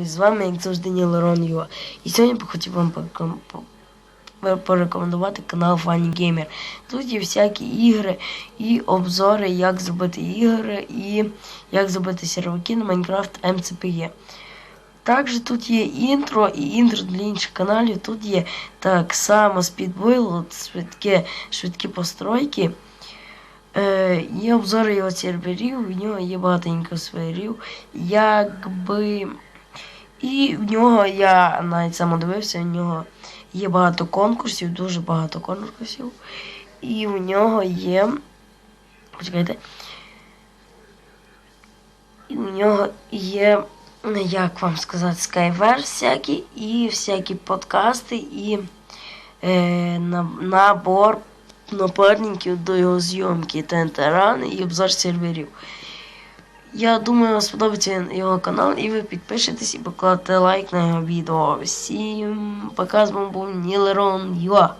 З вами, як завжди, Нілерон Юа. І сьогодні б хотів вам пореком- порекомендувати канал Funny Gamer. Тут є всякі ігри і обзори, як зробити ігри і як зробити серваки на Minecraft MCPE. Також тут є інтро і інтро для інших каналів. Тут є так само Speedbuild, швидкі, швидкі постройки. Е, є обзори його серверів, в нього є багатенько серверів. Якби. І в нього я навіть сам дивився, в нього є багато конкурсів, дуже багато конкурсів. І в нього є. Почекайте. І в нього є, як вам сказати, скайвер всякі, і всякі подкасти, і е, набор напарників до його зйомки Тентеран і обзор серверів. Я думаю, вам сподобається його канал, і ви підпишетесь і покладете лайк на його відео. Всім пока з вами був Нілерон Юа.